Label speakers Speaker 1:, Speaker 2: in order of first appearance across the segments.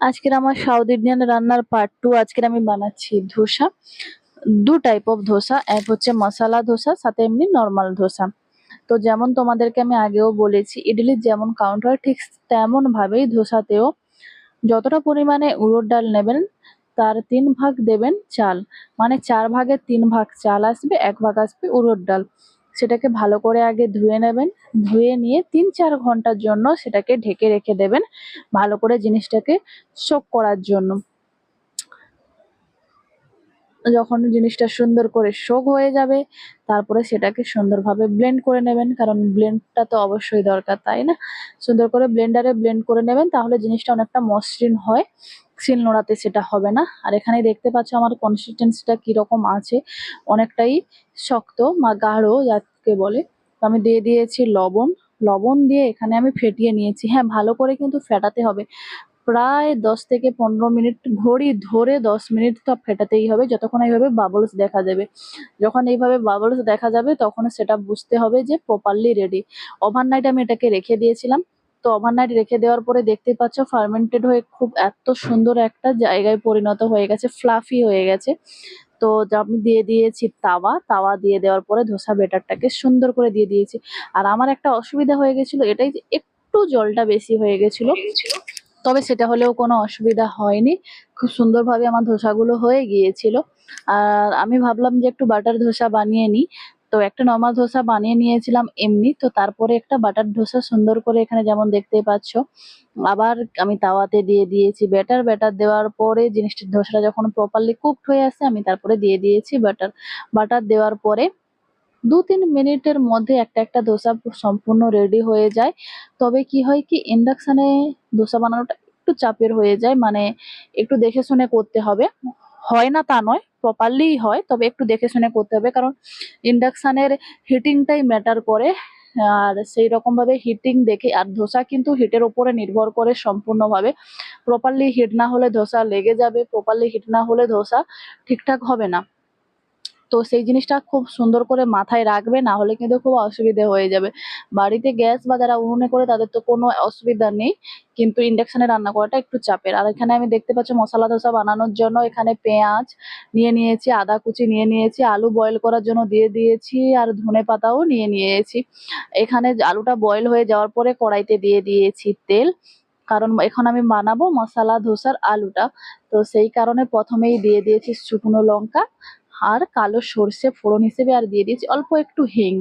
Speaker 1: আজকের আমার south Indian রান্নার পার্ট টু আজকের আমি বানাচ্ছি ধোসা। দু টাইপ অফ ধোসা, এক হচ্ছে মশলা ধোসা, সাথে এমনি নর্মাল ধোসা। তো যেমন তোমাদেরকে আমি আগেও বলেছি ইডলির যেমন কাউন্ট হয় ঠিক তেমন ভাবেই ধোসাতেও যতটা পরিমাণে উড়োর ডাল নেবেন, তার তিন ভাগ দেবেন চাল। মানে চার ভাগের তিন ভাগ চাল আসবে, এক ভাগ আসবে উড়োর ডাল। সেটাকে ভালো করে আগে ধুয়ে নেবেন। ধুয়ে নিয়ে তিন চার ঘণ্টার জন্য সেটাকে ঢেকে রেখে দেবেন ভালো করে জিনিসটাকে শোক করার জন্য। যখন জিনিসটা সুন্দর করে শোক হয়ে যাবে, তারপরে সেটাকে সুন্দরভাবে ব্লেন্ড করে নেবেন, কারণ ব্লেন্ডটা তো অবশ্যই দরকার, তাই না? সুন্দর করে ব্লেন্ডারে ব্লেন্ড করে নেবেন, তাহলে জিনিসটা অনেকটা মসৃণ হয় শিল নোড়াতে সেটা হবে না। আর এখানে দেখতে পাচ্ছ আমার কনসিস্টেন্সিটা কীরকম আছে, অনেকটাই শক্ত বা গাঢ় যাকে বলে? তো আমি দিয়ে দিয়েছি লবণ। লবণ দিয়ে এখানে আমি ফেটিয়ে নিয়েছি। হ্যাঁ ভালো করে কিন্তু ফেটাতে হবে। প্রায় দশ থেকে পনেরো মিনিট ঘড়ি ধরে দশ মিনিট তো ফেটাতেই হবে। যতক্ষণ এইভাবে বাবলস দেখা যাবে। যখন এইভাবে বাবলস দেখা যাবে, তখন সেটা বুঝতে হবে যে প্রপারলি রেডি ওভারনাইট আমি এটাকে রেখে দিয়েছিলাম। তো ওভারনাইট রেখে দেওয়ার পরে দেখতে পাচ্ছ ফার্মেন্টেড হয়ে খুব এত সুন্দর একটা জায়গায় পরিণত হয়ে গেছে ফ্লাফি হয়ে গেছে। তো আমি দিয়ে দিয়েছি তাওয়া তাওয়া দিয়ে দেওয়ার পরে ধোসা বেটারটাকে সুন্দর করে দিয়ে দিয়েছি। আর আমার একটা অসুবিধা হয়ে গেছিল এটাই যে একটু জলটা বেশি হয়ে গেছিল। তবে সেটা হলেও কোনো অসুবিধা হয়নি। খুব সুন্দরভাবে আমার ধোসাগুলো হয়ে গিয়েছিল। আর আমি ভাবলাম যে একটু বাটার ধোসা বানিয়ে নিই। তো একটা নর্মাল ধোসা বানিয়ে নিয়েছিলাম এমনি। তো তারপরে একটা বাটার ধোসা সুন্দর করে এখানে যেমন দেখতে পাচ্ছ, আবার আমি তাওয়াতে দিয়ে দিয়েছি ব্যাটার। ব্যাটার দেওয়ার পরে জিনিসটির ধোসাটা যখন প্রপারলি কুকড হয়ে আসে আমি তারপরে দিয়ে দিয়েছি বাটার বাটার দেওয়ার পরে দু তিন মিনিটের মধ্যে একটা একটা ধোসা সম্পূর্ণ রেডি হয়ে যায়। তবে কি হয় কি ইন্ডাকশানে ধোসা বানানোটা একটু চাপের হয়ে যায় মানে একটু দেখে শুনে করতে হবে। হয় না তা নয় প্রপারলিই হয়, তবে একটু দেখে শুনে করতে হবে। কারণ ইন্ডাকশানের হিটিংটাই ম্যাটার করে। আর সেই রকমভাবে হিটিং দেখে, আর ধোসা কিন্তু হিটের ওপরে নির্ভর করে সম্পূর্ণভাবে। প্রপারলি হিট না হলে ধোসা লেগে যাবে প্রপারলি হিট না হলে ধোসা ঠিকঠাক হবে না। তো সেই জিনিসটা খুব সুন্দর করে মাথায় রাখবে, না হলে কিন্তু খুব অসুবিধে হয়ে যাবে। বাড়িতে গ্যাস বা যারা উনুনে করে তাদের তো কোনো অসুবিধা নেই, কিন্তু ইন্ডাকশানে রান্না করাটা একটু চাপের। আর এখানে আমি দেখতে পাচ্ছি মশলা ধোসা বানানোর জন্য এখানে পেঁয়াজ নিয়ে নিয়েছি, আদা কুচি নিয়ে নিয়েছি, আলু বয়েল করার জন্য দিয়ে দিয়েছি, আর ধনে পাতাও নিয়ে নিয়েছি। এখানে আলুটা বয়েল হয়ে যাওয়ার পরে কড়াইতে দিয়ে দিয়েছি তেল, কারণ এখন আমি বানাবো মশলা ধোসার আলুটা। তো সেই কারণে প্রথমেই দিয়ে দিয়েছি শুকনো লঙ্কা আর কালো সর্ষে ফোড়ন হিসেবে আর দিয়ে দিয়েছি অল্প একটু হিং।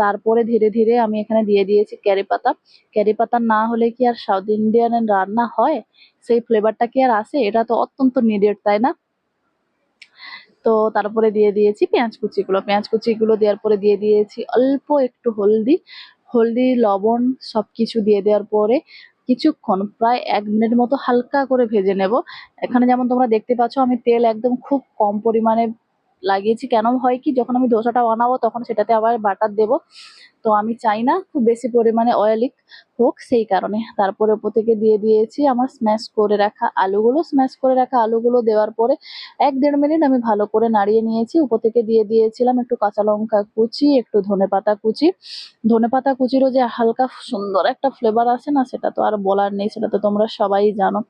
Speaker 1: তারপরে ধীরে ধীরে আমি এখানে দিয়ে দিয়েছি ক্যারি পাতা। ক্যারি পাতা না হলে কি আর সাউথ ইন্ডিয়ান রান্না হয়? সেই ফ্লেভারটা কি আর আসে? এটা তো অত্যন্ত নিডেড তাই না? তো তারপরে দিয়ে দিয়েছি পেঁয়াজ কুচিগুলো। পেঁয়াজ কুচিগুলো দেওয়ার পরে দিয়ে দিয়েছি অল্প একটু হলদি। হলদি, লবণ সব কিছু দিয়ে দেওয়ার পরে কিছুক্ষণ, প্রায় এক মিনিট মতো হালকা করে ভেজে নেব। এখানে যেমন তোমরা দেখতে পাচ্ছ, আমি তেল একদম খুব কম পরিমাণে লাগিয়েছি। কেন হয় কি, যখন আমি ধোসাটা বানাবো তখন সেটাতে আবার বাটার দেব। তো আমি চাই না খুব বেশি পরিমাণে অয়েলি হোক সেই কারণে। তারপরে ওপর থেকে দিয়ে দিয়েছি আমার স্ম্যাশ করে রাখা আলুগুলো। স্ম্যাশ করে রাখা আলুগুলো দেওয়ার পরে এক দেড় মিনিট আমি ভালো করে নাড়িয়ে নিয়েছি। উপর থেকে দিয়ে দিয়েছিলাম একটু কাঁচা লঙ্কা কুচি, একটু ধনে পাতা কুচি। ধনে পাতা কুচিরও যে হালকা সুন্দর একটা ফ্লেভার আসে না, সেটা তো আর বলার নেই, সেটা তো তোমরা সবাই জানো।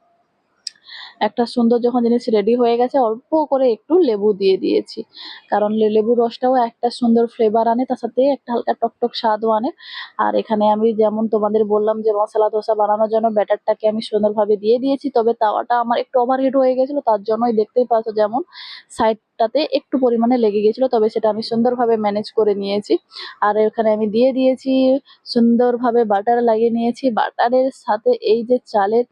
Speaker 1: একটা সুন্দর যখন জিনিস রেডি হয়ে গেছে, অল্প করে একটু লেবু দিয়ে দিয়েছি। কারণ লে- লেবুর রসটাও একটা সুন্দর ফ্লেভার আনে, তার সাথে একটা হালকা টকটক স্বাদও আনে। আর এখানে আমি যেমন তোমাদের বললাম যে মশলা ধোসা বানানোর জন্য ব্যাটারটাকে আমি সুন্দরভাবে দিয়ে দিয়েছি, তবে তাওয়াটা আমার একটু ওভারহিট হয়ে গেছিল, তার জন্যই দেখতেই পাচ্ছ যেমন সাইডটাতে একটু পরিমাণে লেগে গেছিল, তবে সেটা আমি সুন্দরভাবে ম্যানেজ করে নিয়েছি। আর এখানে আমি দিয়ে দিয়েছি, সুন্দরভাবে বাটার লাগিয়ে নিয়েছি। বাটারের সাথে এই যে চালের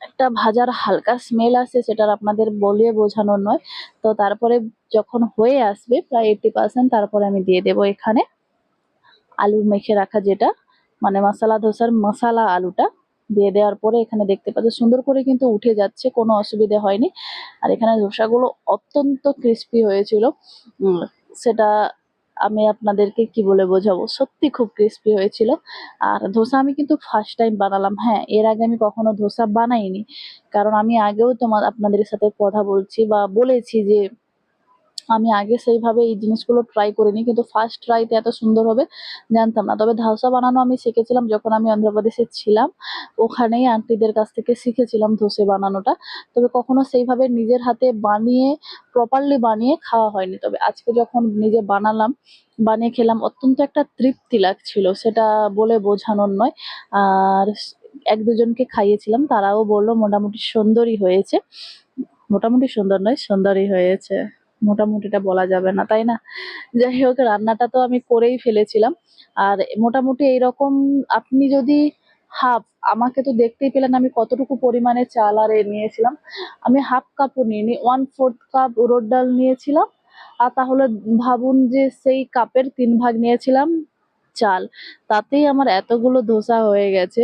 Speaker 1: একটা ভাজার হালকা স্মেল আসে, সেটার আপনাদের বলে বোঝানো নয়। তো তারপরে যখন হয়ে আসবে, প্রায় এইটটি পার্সেন্ট তারপরে আমি দিয়ে দেবো এখানে আলু মেখে রাখা যেটা মানে মশলা ধোসার মশলা আলুটা। দিয়ে দেওয়ার পরে এখানে দেখতে পাচ্ছ, সুন্দর করে কিন্তু উঠে যাচ্ছে, কোনো অসুবিধে হয়নি। আর এখানে ধোসাগুলো অত্যন্ত ক্রিস্পি হয়েছিল। সেটা আমি আপনাদেরকে কি বলে বোঝাবো? সত্যি খুব ক্রিস্পি হয়েছিল। আর ধোসা আমি কিন্তু ফার্স্ট টাইম বানালাম। হ্যাঁ এর আগে আমি কখনো ধোসা বানাইনি। কারণ আমি আগেও তোমার আপনাদের সাথে কথা বলছি বা বলেছি যে আমি আগে সেইভাবে এই জিনিসগুলো ট্রাই করিনি, কিন্তু ফার্স্ট ট্রাইতে এত সুন্দর হবে, জানতাম না। তবে ধোসা বানানো আমি শিখেছিলাম যখন আমি অন্ধ্রপ্রদেশে ছিলাম, ওখানেই আন্টিদের কাছ থেকে শিখেছিলাম ধোসে বানানোটা। তবে কখনো সেইভাবে নিজের হাতে বানিয়ে প্রপারলি বানিয়ে খাওয়া হয়নি। তবে আজকে যখন নিজে বানালাম, বানিয়ে খেলাম, অত্যন্ত একটা তৃপ্তি লাগছিল, সেটা বলে বোঝানোর নয়। আর এক দুজনকে খাইয়েছিলাম, তারাও বলল, মোটামুটি সুন্দরই হয়েছে। মোটামুটি সুন্দর নয়, সুন্দরই হয়েছে। মোটামুটিটা বলা যাবে না, তাই না? যাই হোক, রান্নাটা তো আমি করেই ফেলেছিলাম। আর মোটামুটি এইরকম আপনি যদি হাফ, আমাকে তো দেখতেই পেলেন আমি কতটুকু পরিমাণে চাল আর নিয়েছিলাম। আমি হাফ কাপও নিইনি ওয়ান ফোর্থ কাপ উড়োর ডাল নিয়েছিলাম। আর তাহলে ভাবুন যে সেই কাপের তিন ভাগ নিয়েছিলাম চাল। তাতেই আমার এতগুলো ধোসা হয়ে গেছে।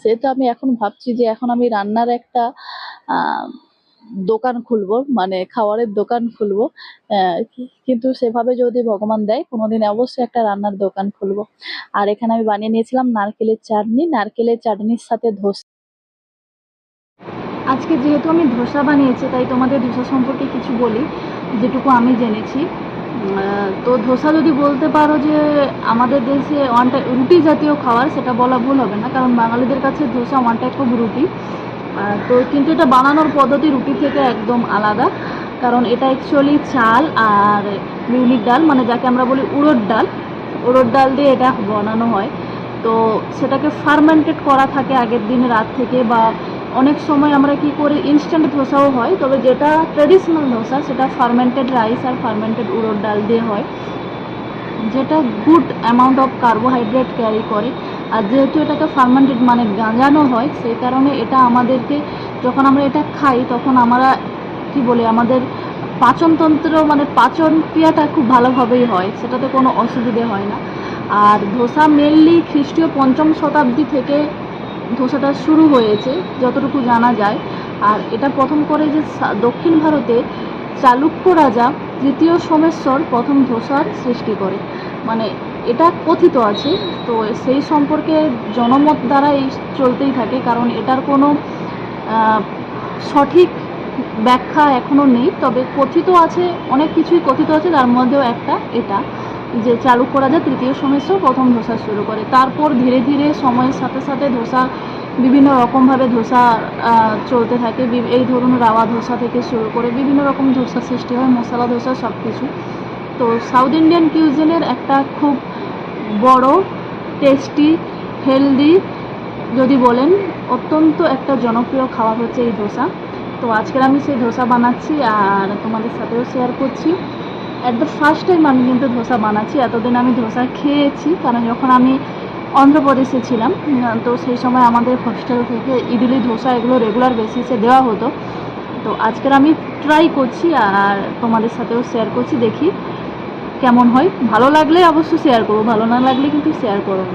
Speaker 1: সে তো আমি এখন ভাবছি যে এখন আমি রান্নার একটা দোকান খুলবো মানে খাবারের দোকান খুলবো কিন্তু সেভাবে যদি ভগবান দেয়, কোনোদিন অবশ্যই একটা রান্নার দোকান খুলবো। আর এখানে আমি বানিয়ে নিয়েছিলাম নারকেলের চাটনি, নারকেলের চাটনির সাথে ধোসা।
Speaker 2: আজকে যেহেতু আমি ধোসা বানিয়েছি, তাই তোমাদের ধোসা সম্পর্কে কিছু বলি, যেটুকু আমি জেনেছি। তো ধোসা যদি বলতে পারো যে আমাদের দেশে ওয়ান টাইপ রুটি জাতীয় খাবার, সেটা বলা ভুল হবে না, কারণ বাঙালিদের কাছে ধোসা ওয়ান টাইপ অফ রুটি। তো কিন্তু এটা বানানোর পদ্ধতি রুটি থেকে একদম আলাদা। কারণ এটা অ্যাকচুয়ালি চাল আর বিউলির ডাল মানে যাকে আমরা বলি উড়োর ডাল। উড়োর ডাল দিয়ে এটা বানানো হয়। তো সেটাকে ফার্মেন্টেড করা থাকে আগের দিন রাত থেকে বা অনেক সময় আমরা কি করি ইনস্ট্যান্ট ধোসাও হয়। তবে যেটা ট্রেডিশনাল ধোসা, সেটা ফার্মেন্টেড রাইস আর ফার্মেন্টেড উড়োর ডাল দিয়ে হয়। যেটা good amount of carbohydrate carry করে। আর যেহেতু এটাকে ফার্মান্টেড মানে গাঁজানো হয়, সেই কারণে এটা আমাদেরকে যখন আমরা এটা খাই, তখন আমরা, কি বলি, আমাদের পাচনতন্ত্র মানে পাচন ক্রিয়াটা খুব ভালোভাবেই হয়, সেটাতে কোনো অসুবিধে হয় না। আর ধোসা মেনলি খ্রিস্টীয় পঞ্চম শতাব্দী থেকে ধোসাটা শুরু হয়েছে, যতটুকু জানা যায়। আর এটা প্রথম করে যে দক্ষিণ ভারতে চালুক্য রাজা তৃতীয় সোমেশ্বর প্রথম ধোসার সৃষ্টি করে। মানে এটা কথিত আছে, তো সেই সম্পর্কে জনমত দ্বারা এই চলতেই থাকে, কারণ এটার কোনো সঠিক ব্যাখ্যা এখনও নেই, তবে কথিত আছে, অনেক কিছুই কথিত আছে, তার মধ্যেও একটা, এটা, যে চালু করা যায় তৃতীয় সোমেশ্বর প্রথম ধোসা শুরু করে। তারপর ধীরে ধীরে সময়ের সাথে সাথে ধোসা, বিভিন্ন রকমভাবে ধোসা চলতে থাকে এই ধরুন রাওয়া ধোসা থেকে শুরু করে বিভিন্ন রকম ধোসা সৃষ্টি হয়, মশলা ধোসা সব কিছু তো সাউথ ইন্ডিয়ান কিউজিনের একটা খুব বড় টেস্টি হেলদি যদি বলেন, অত্যন্ত একটা জনপ্রিয় খাবার হচ্ছে এই ধোসা। তো আজকের আমি সেই ধোসা বানাচ্ছি আর তোমাদের সাথেও শেয়ার করছি। অ্যাট দ্য ফার্স্ট টাইম আমি কিন্তু ধোসা বানাচ্ছি, এতদিন আমি ধোসা খেয়েছি, কারণ যখন আমি অন্ধ্রপ্রদেশে ছিলাম, তো সেই সময় আমাদের হোস্টেল থেকে ইডলি ধোসা এগুলো রেগুলার বেসিসে দেওয়া হতো। তো আজকের আমি ট্রাই করছি আর তোমাদের সাথেও শেয়ার করছি, দেখি কেমন হয় ভালো লাগলে অবশ্যই শেয়ার করব ভালো না লাগলে কিন্তু শেয়ার করব।